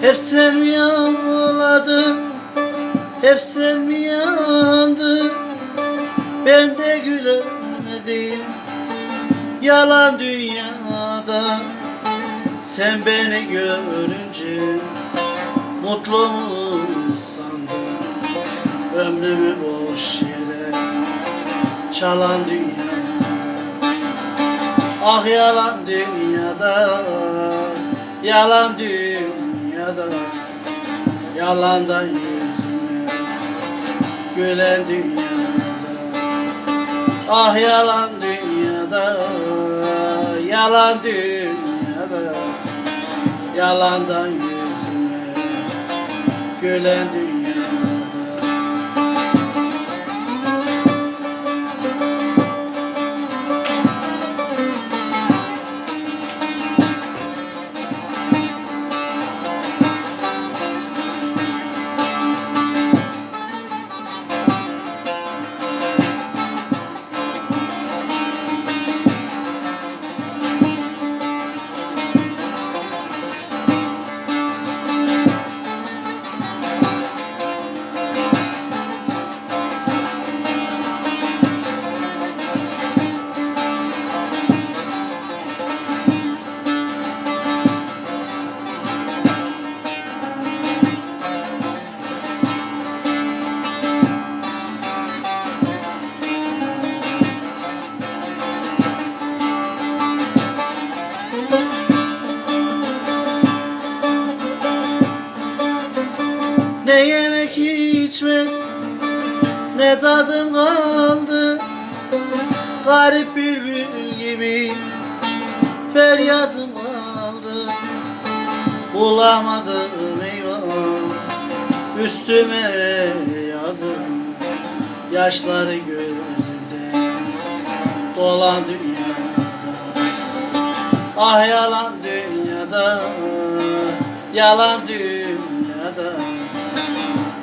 Hep sen mi Hep sen mi yandın? Ben de gülemedim Yalan dünyada. Sen beni görünce Mutlu mu sandın? Ömrümü boş yere Çalan dünyada. Ah yalan dünyada Yalan dünyada Yalandan yüzüme Gülen dünyada. Ah yalan dünyada Yalan dünyada. Yalandan yüzüme Gülen dünyada Ne yemek içmek Ne tadım kaldı. Garip bülbül gibi Feryatım kaldı. Bulamadım eyvah Üstüme yağdı Yaşları gözümde Dolan dünyada. Ah yalan dünyada Yalan dünyada